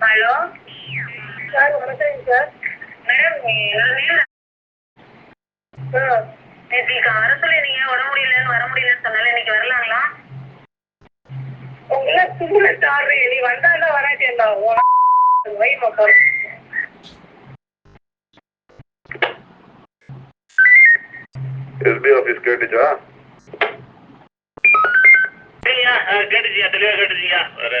Hello. Sir வணக்கம் sir. Ma'am sir நேற்று அரசுல நீங்க வர முடியலன்னு வர முடியலன்னு சொன்னால இன்னைக்கு வரலாங்களா? உங்களை தும்புல சாரு நீ வந்தாலும் வராட்டேன்டா வை மக்கள் எஸ்பி ஆபீஸ் கேட்டுச்சா? சரிங்க கேட்டுச்சிங்க தெளிவாக கேட்டுச்சிங்க ஒரு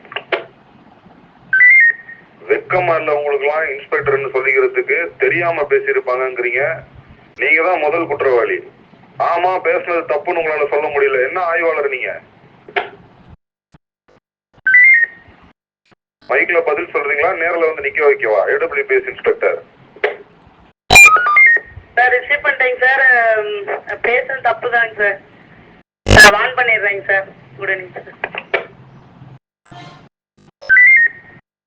வெக்கமா இல்ல உங்களுக்குலாம் இன்ஸ்பெக்டர்னு சொல்லிக்கிறதுக்கு தெரியாம பேசியிருப்பாங்கங்கிறீங்க. நீங்க தான் முதல் குற்றவாளி. ஆமா பேசுனது தப்புன்னு உங்களால சொல்ல முடியல. என்ன ஆய்வாளர் நீங்க? மைக்ல பதில் சொல்றீங்களா? நேர்ல வந்து நிக்க வைக்கவா? AWPS inspector. சார் ரிசீவ் பண்ணிட்டேங்க சார். பேசுறது தப்பு தாங்க சார். நான் வான் பண்ணிடுறேங்க சார். உடனே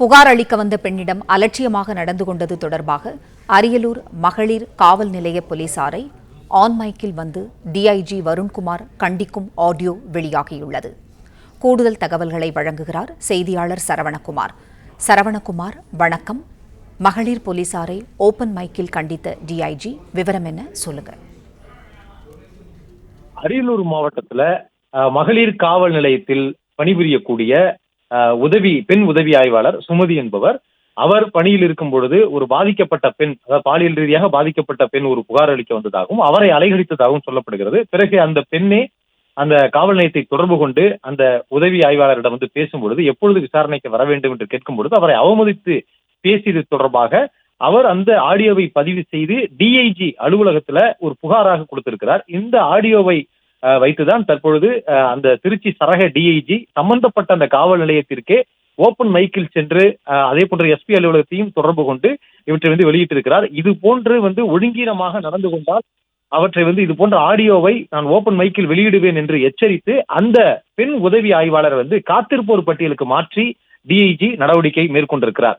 புகார் அளிக்க வந்த பெண்ணிடம் அலட்சியமாக நடந்து கொண்டது தொடர்பாக அரியலூர் மகளிர் காவல் நிலைய போலீசாரை ஆன் மைக்கில் வந்து டிஐஜி வருண்குமார் கண்டிக்கும் ஆடியோ வெளியாகியுள்ளது. கூடுதல் தகவல்களை வழங்குகிறார் செய்தியாளர் சரவணகுமார். சரவணகுமார் வணக்கம். மகளிர் போலீசாரை ஓபன் மைக்கில் கண்டித்த டிஐஜி விவரம் என்ன? சொல்லுங்க. அரியலூர் மாவட்டத்தில் மகளிர் காவல் நிலையத்தில் பணிபுரியக்கூடிய உதவி பெண் உதவி ஆய்வாளர் சுமதி என்பவர் அவர் பணியில் இருக்கும் பொழுது ஒரு பாதிக்கப்பட்ட பெண் அதாவது பாலியல் ரீதியாக பாதிக்கப்பட்ட பெண் ஒரு புகார் அளிக்க வந்ததாகவும் அவரை அலைகழித்ததாகவும் சொல்லப்படுகிறது. பிறகு அந்த பெண்ணே அந்த காவல் நிலையத்தை தொடர்பு கொண்டு அந்த உதவி ஆய்வாளரிடம் வந்து பேசும்பொழுது எப்பொழுது விசாரணைக்கு வர வேண்டும் என்று கேட்கும் பொழுது அவரை அவமதித்து பேசியது தொடர்பாக அவர் அந்த ஆடியோவை பதிவு செய்து டிஐஜி அலுவலகத்துல ஒரு புகாராக கொடுத்திருக்கிறார். இந்த ஆடியோவை வைத்துதான் தற்பொழுது அந்த திருச்சி சரக டிஐஜி சம்பந்தப்பட்ட அந்த காவல் நிலையத்திற்கே ஓபன் மைக்கில் சென்று அதே போன்ற எஸ்பி அலுவலகத்தையும் தொடர்பு கொண்டு இவற்றை வந்து வெளியிட்டிருக்கிறார். இது போன்று வந்து ஒழுங்கீனமாக நடந்து கொண்டால் அவற்றை வந்து இது போன்ற ஆடியோவை நான் ஓபன் மைக்கில் வெளியிடுவேன் என்று எச்சரித்து அந்த பெண் உதவி ஆய்வாளர் வந்து காத்திருப்போர் பட்டியலுக்கு மாற்றி டிஐஜி நடவடிக்கை மேற்கொண்டிருக்கிறார்.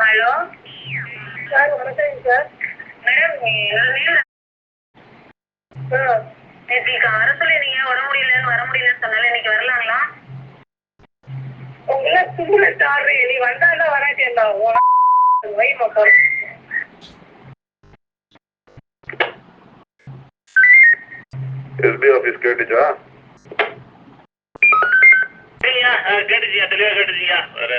ஹலோ. சார் வணக்கம் சார். மேடம் நேற்று அரசுல நீங்க உடம்பு முடியலன்னு வர முடியலன்னு சொன்னால இன்னைக்கு வரலாங்களா? உங்களை தும்புல சாரு நீ வந்தாலும் வராட்டி என்ன? வை மக்கள். எஸ்பி ஆபீஸ் கேட்டுச்சா? கேட்டுச்சிங்க தெளிவா கேட்டுச்சிங்க ஒரு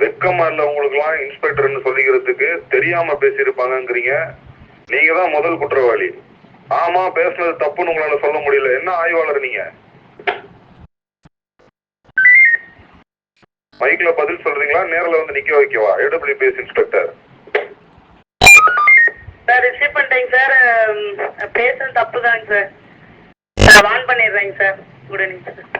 வெக்கமா இல்ல உங்களுக்குலாம் இன்ஸ்பெக்டர்னு சொல்லிக்கிறதுக்கு தெரியாம பேசியிருப்பாங்கங்கிறீங்க. நீங்க தான் முதல் குற்றவாளி. ஆமா பேசுனது தப்புன்னு உங்களால சொல்ல முடியல. என்ன ஆய்வாளர் நீங்க? மைக்ல பதில் சொல்றீங்களா? நேர்ல வந்து நிக்க வைக்கவா? ஏடபிள்யூபிஎஸ் இன்ஸ்பெக்டர் சார் ரிசீவ் பண்ணிட்டேங்க சார் பேசுறது தப்பு தாங்க சார் நான் வான் பண்ணிடுறேங்க சார் குட் ஈவினிங் சார்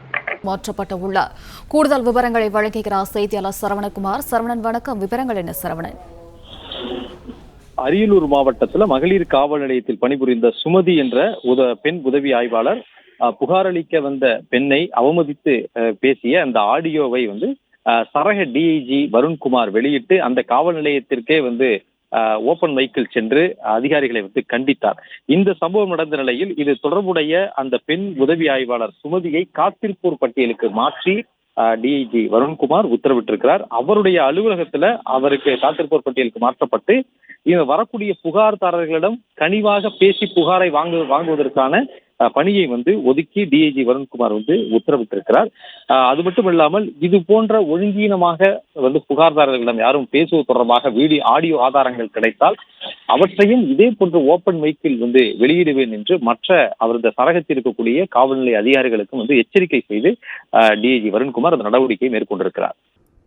மாற்றப்பட்ட உள்ளார் கூடுதல் விவரங்களை வழங்குகிறார் செய்தியாளர் சரவணகுமார். சரவணன் வணக்கம். விவரங்கள் என்ன சரவணன்? அரியலூர் மாவட்டத்துல மகளிர் காவல் நிலையத்தில் பணிபுரிந்த சுமதி என்ற உத பெண் உதவி ஆய்வாளர் அஹ், வந்த பெண்ணை அவமதித்து பேசிய அந்த ஆடியோவை வந்து சரக டிஐஜி வருண்குமார் வெளியிட்டு அந்த காவல் நிலையத்திற்கே வந்து ஓபன் மைக்கில் சென்று அதிகாரிகளை வந்து கண்டித்தார். இந்த சம்பவம் நடந்த நிலையில் இது தொடர்புடைய அந்த பெண் உதவி ஆய்வாளர் சுமதியை காத்திருப்போர் பட்டியலுக்கு மாற்றி டிஐஜி வருண்குமார் உத்தரவிட்டிருக்கிறார். அவருடைய அலுவலகத்துல அவருக்கு காத்திருப்போர் பட்டியலுக்கு மாற்றப்பட்டு இவர் வரக்கூடிய புகார்தாரர்களிடம் கனிவாக பேசி புகாரை வாங்கு வாங்குவதற்கான பணியை வந்து ஒதுக்கி டிஐஜி வருண்குமார் வந்து உத்தரவிட்டிருக்கிறார். அது மட்டும் இல்லாமல் இது போன்ற ஒழுங்கீனமாக வந்து புகார்தாரர்களிடம் யாரும் பேசுவது தொடர்பாக வீடியோ ஆடியோ ஆதாரங்கள் கிடைத்தால் அவற்றையும் இதே போன்ற ஓப்பன் மைக்கில் வந்து வெளியிடுவேன் என்று மற்ற அவரது சரகத்தில் இருக்கக்கூடிய காவல்நிலை அதிகாரிகளுக்கும் வந்து எச்சரிக்கை செய்து டிஐஜி வருண்குமார் அந்த நடவடிக்கையை மேற்கொண்டிருக்கிறார்.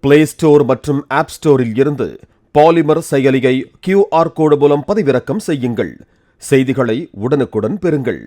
பிளே ஸ்டோர் மற்றும் ஆப் ஸ்டோரில் இருந்து பாலிமர் செயலியை கியூஆர் கோடு மூலம் பதிவிறக்கம் செய்யுங்கள். செய்திகளை உடனுக்குடன் பெறுங்கள்.